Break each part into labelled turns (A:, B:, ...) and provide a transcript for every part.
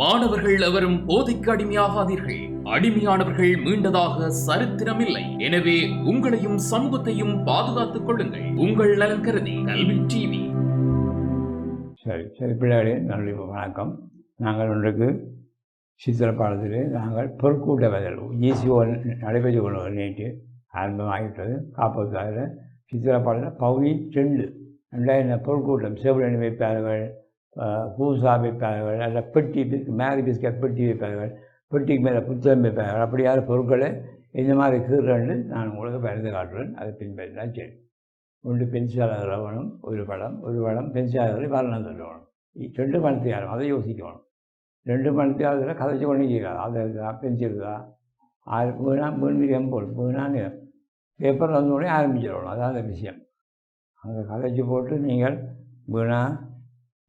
A: மாணவர்கள் எவரும் போதைக்கு அடிமையாகாதீர்கள். அடிமையானவர்கள் மீண்டதாக சரித்திரமில்லை. எனவே உங்களையும் சமூகத்தையும் பாதுகாத்துக் கொள்ளுங்கள். உங்கள் நலன் கருதி கல்வி டிவி.
B: சரி சரி பிள்ளைகளே நன்றி வணக்கம். நாங்கள் ஒன்றுக்கு சித்திர பாடத்திலே நாங்கள் பொற்கூட்ட பதில் ஜிசிஓ நடைபெற்று கொண்டு நேற்று ஆரம்பமாகிவிட்டது. காப்பதுக்காக சித்திர பாடத்தில் பகுதி ரெண்டு ரெண்டாயிரம் பொற்கூட்டம் செவிலணி வைப்பாளர்கள் பூசா வைப்பார்கள் அல்ல பெட்டி பிஸ்- மேரி பிஸ்கட் பெட்டி வைப்பார்கள் பெட்டிக்கு மேலே புத்தகம் வைப்பார்கள் அப்படியான பொருட்களை இந்த மாதிரி கீறன்னு நான் உங்களுக்கு பரிந்து காட்டுறேன். அதை பின்பற்றினா சரி. ஒன்று பென்சிலாளர் வேணும் ஒரு படம் ஒரு படம் பென்சிலாளர் வரணும் சொல்லணும். ரெண்டு பணத்தை யாரும் அதை யோசிக்கணும். ரெண்டு பணத்தை அதில் கதைச்சு கொண்டு கேட்காது அதை இருக்கா? பென்சில் இருக்கா? ஆறு வீணா மீன் எம்போல் வீணான்னு பேப்பர் வந்த உடனே ஆரம்பிச்சிடணும். அதான் அந்த விஷயம். அங்கே கதைச்சு போட்டு நீங்கள் வீணாக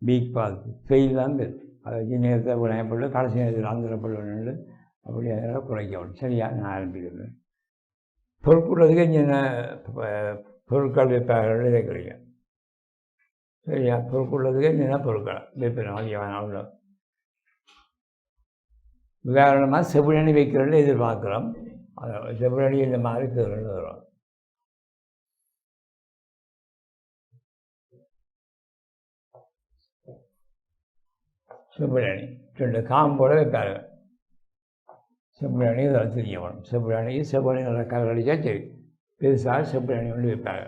B: பீக் பாஸ் ஃபெயில் தான் பேர் அதை வச்சு நேரத்தை விளையாட்டு கடைசி நேரத்தில் ஆந்திரப்பள்ளு அப்படி அதனால் குறைக்கணும் சரியா? நான் ஆரம்பிக்கிறேன் பொறுப்புள்ளதுக்கு இங்கே பொருட்கள் வைப்பார்கள் கிடைக்கும் சரியா? பொறுப்புள்ளதுக்கு என்ன பொருட்கள்? விற்பனை அதிகமான அவ்வளோ உதாரணமாக செவிழணி வைக்கிறோன்னு எதிர்பார்க்குறோம். அதை இந்த மாதிரி வரும். செவிழணி ரெண்டு காம்போட வைப்பாங்க செவிழணி இதெல்லாம் தெரியணும் செவிழணி செவிழி நல்லா கலர் அடித்தா சரி பெருசாக செவிழணி ஒன்று வைப்பாங்க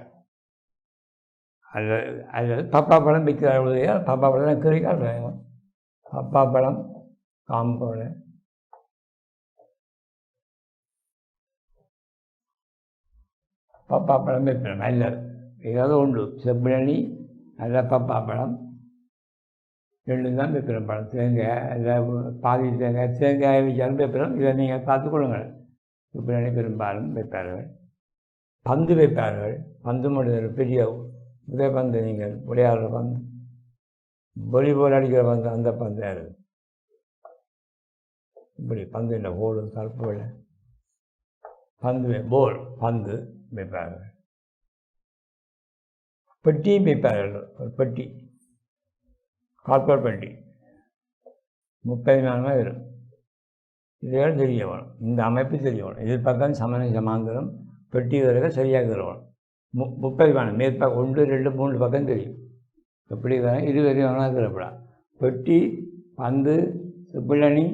B: அது அது பப்பா பழம் விற்கிறாங்க பப்பா பழம் தான் கறி காட்டுறாங்க பப்பா பழம் காம்போட பப்பா பழம் வைப்பேன் நல்லது ஏதாவது உண்டு செப்பிழனி நல்ல பப்பா பழம் ரெண்டு தான் வைப்பிடும் பழம் தேங்காய் இல்லை பாதி தேங்காய் தேங்காய் வச்சாலும் வைப்பிடும் இதை நீங்கள் பார்த்துக்கொள்ளுங்கள் செப்பிழனி பெரும்பாலும் வைப்பார்கள் பந்து வைப்பார்கள் பந்து மட்டும் பெரிய உதய பந்து நீங்கள் விளையாடுற பந்து. வாலிபால் அடிக்கிற பந்து அந்த பந்து யார் இப்படி பந்து இல்லை போடு கருப்பு இல்லை பந்து போல் பந்து வைப்பார்கள் பெட்டியும் வைப்பார்கள் ஒரு பெட்டி. கார்போர் பண்டி முப்பது நாள் வரும். இதெல்லாம் தெரிய வேணும். இந்த அமைப்பு தெரிய வேணும். எதிர்பக்கம் சமண சமாந்திரம் பெட்டி வரைக்கும் சரியாக தருவோம் மு முப்பது வேணும் மேற்பாக்க ஒன்று ரெண்டு மூணு பக்கம் தெரியும். எப்படி வேணும் இது வரையும் வேணால் இருக்கிறப்படா பெட்டி பந்து பிள்ளணி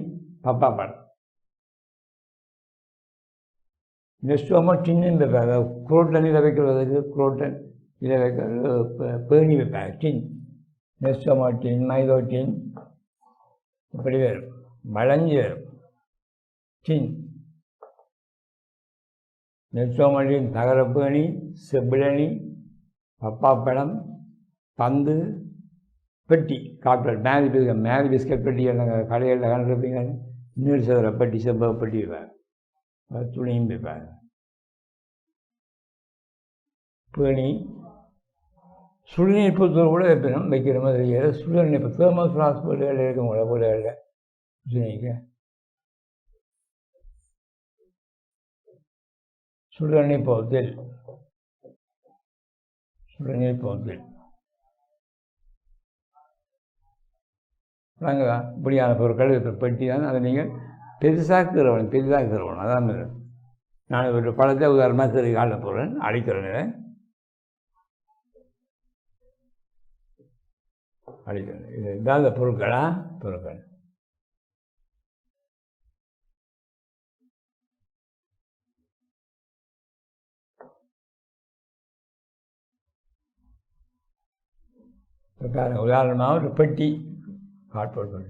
B: பப்பா படம். நெஸ்டோமோ டின்னு வைப்பாங்க குரோட்டன் இதை வைக்கிறதுக்கு குரோட்டன் இதை வைக்கிறது பேணி வைப்பாங்க டின் நெஸ்டோமோ மைதோட்டின் மைதோ இப்படி வரும் வளைஞ்சு வரும் டின் நெச்சோமடியின் தகரப்பேணி செப்பிழனி பப்பாப்பழம் பந்து பெட்டி காப்பில் மேரி பிஸ்கட் மேரி பிஸ்கட் பெட்டி என்னங்க? கடைகளில் கண்டிருப்பீங்க இன்னொரு சதுர பெட்டி செவ்வ பெட்டி வைப்பாங்க துணியும் வைப்பாங்க. பேணி சுடுநீர் புத்தகம் கூட வைக்கணும் வைக்கிற மாதிரி இல்லை சுடுநீர் புத்தகமாக தேர்மல் ஃப்ளாஸ் வீடுகளில் இருக்கும் கூட வீடுகளில் சுடுநீக்க சுடுநீர் போத்தில் சுடுநீர் போத்தில் நாங்கள் இப்படியான பொருட்கள் இப்போ பெட்டி தான் அதை நீங்கள் பெருசாக்குறவன் பெரிதாக்குறவன் அதான் நான் ஒரு பழத்தை உதாரணமாக சரி காட்ட போகிறேன் அடிக்கிறேன் அடிக்கிறேன் இது இதான் இந்த பொருட்களா? பொருட்கள். இப்ப பாருங்க உதாரணமாக ஒரு பெட்டி காட்பொருட்கள்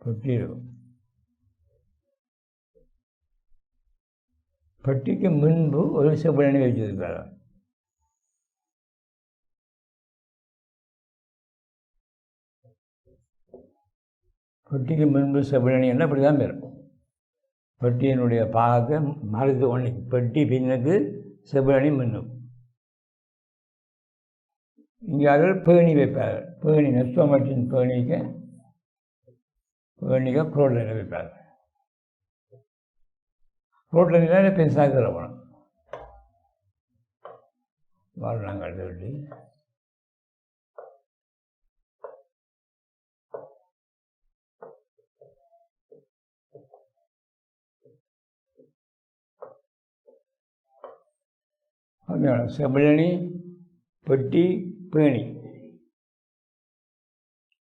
B: பெட்டி இருக்கும். பட்டிக்கு முன்பு ஒரு செப்பனி வச்சிருக்காரு பட்டிக்கு முன்பு செப்பனி என்ன? அப்படி தான் வரும் பட்டியினுடைய பாகத்தை மறுத்து ஒன்று பட்டி பின்னுக்கு செவ்வழனி முன்னும். இங்கே அதில் பேணி வைப்பார் பேணி நெஸ்டோமட்டின் பேணிக்க பேணிக்க குரோட்டில் வைப்பார் ரோட்டில் நின்று பெருசாக போகணும் வர்ணங்கள் அடுத்த அதுதான் செவிழனி பெட்டி பேணி.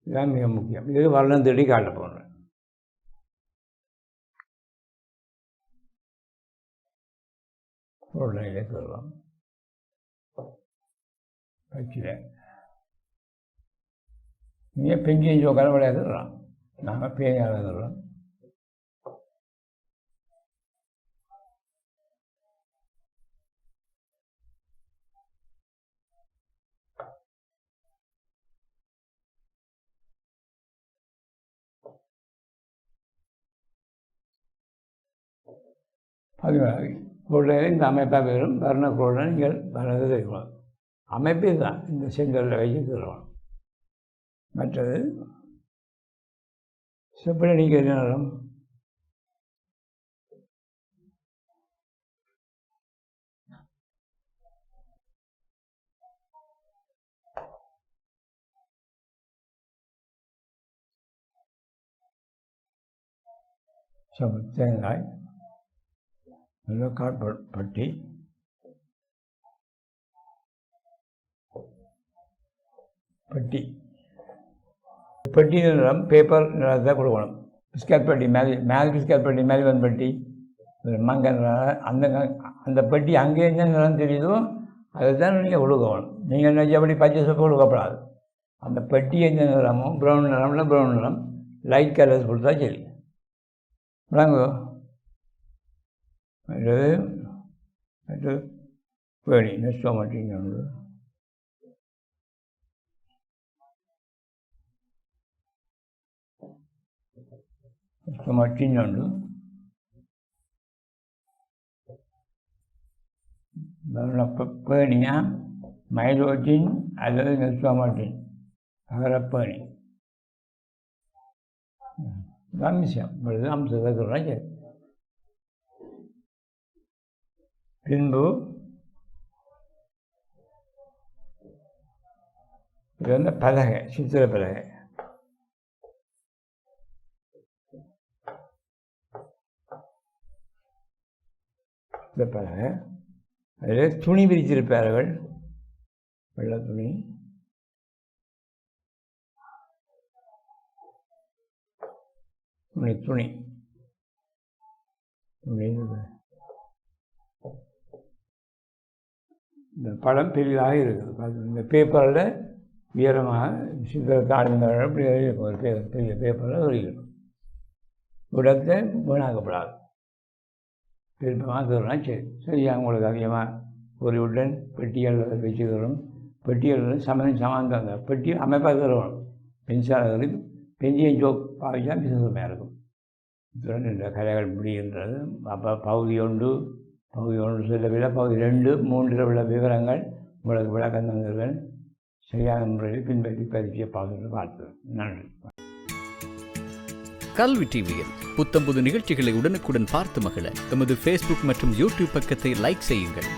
B: இதுதான் மிக முக்கியம். இது வர்ணம் தேடி காட்ட ஒரு உடனே சொல்லலாம் வச்சுல நீங்கள் பெஞ்சியும் சோக்கார விளையாடுறோம் நாங்கள் பேய் விளையாடுறோம் பதினாறு. குரலில் இந்த அமைப்பாக வரும் வர்ண குரலில் நீங்கள் வர்ணத்தை தெரிவிக்கணும் அமைப்பே தான் இந்த செங்கல்ல வச்சு மற்றது செப்படி நீங்கள் என்ன நிறம் தேங்காய். நல்ல கார்ட் பட்டி. பட்டி. பெட்டி நிறம் பேப்பர் நிறத்தை கொடுக்கணும். பிஸ்கட் பெட்டி மேலே மேலே பிஸ்கட் பெட்டி மேல்வன் பெட்டி. மங்க அந்த அந்த பெட்டி அங்கே என்ன நிறம் தெரியுதோ அதை தான் நீங்கள் கொடுக்கணும் நீங்கள் நினச்சபடி பச்சை சோப்பு கொடுக்கப்படாது. அந்த பெட்டி எந்த நிறமோ ப்ரௌன் நிறம்னா ப்ரௌன் நிறம். லைட் கலர்ஸ் கொடுத்தா சரி. விளங்கோ. மற்றது மற்றது பேணி நெஸ்டோ மாட்டிங்க నష్టం వచ్చిందండు దానిలో పేణియ మైలోజిన్ அல்லது நெஸ்டோமாட்டின் அகரப்பேணி அம்சம் இப்பொழுது அம்சத்தை பின்பு இது வந்து பலகை சித்திர பலகை. இந்த பலகை அதில் துணி விரிச்சிருப்பார்கள் வெள்ளை துணி துணி. துணி துணி. இந்த படம் பெரியதாக இருக்குது. பார்த்து இந்த பேப்பரில் உயரமாக சித்திர தாழ்ந்தவர்கள் அப்படி ஒரு பே பெரிய பேப்பரில் எழுதியிருக்கும். விடத்தை வீணாக்கப்படாது. விருப்பமாக தரணும் சரி. சரியா உங்களுக்கு அதிகமாக ஒரு உடன் பெட்டிகள் வச்சுக்கிறோம். பெட்டிகள் சமயம் சமாந்தம் பெட்டி அமைப்பாக தருவோம். பென்சாளர்கள் பெஞ்சியை ஜோக் பாவிச்சா பிசுமையாக இருக்கும். இத்துடன் இந்த கலைகள் முடிகின்றது. அப்போ பகுதி ஒன்று பகுதி ஒன்று சொல்லவில்லை பகுதி ரெண்டு மூன்றில் உள்ள விவரங்கள் உங்களுக்கு விளக்கம் தந்தவர்கள் சரியான முறையில் பின்பற்றி பதிப்பிய பார்த்து பார்த்து நன்றி.
C: கல்வி டிவியில் புத்தம்புது நிகழ்ச்சிகளை உடனுக்குடன் பார்த்து மகிழ எமது ஃபேஸ்புக் மற்றும் யூடியூப் பக்கத்தை லைக் செய்யுங்கள்.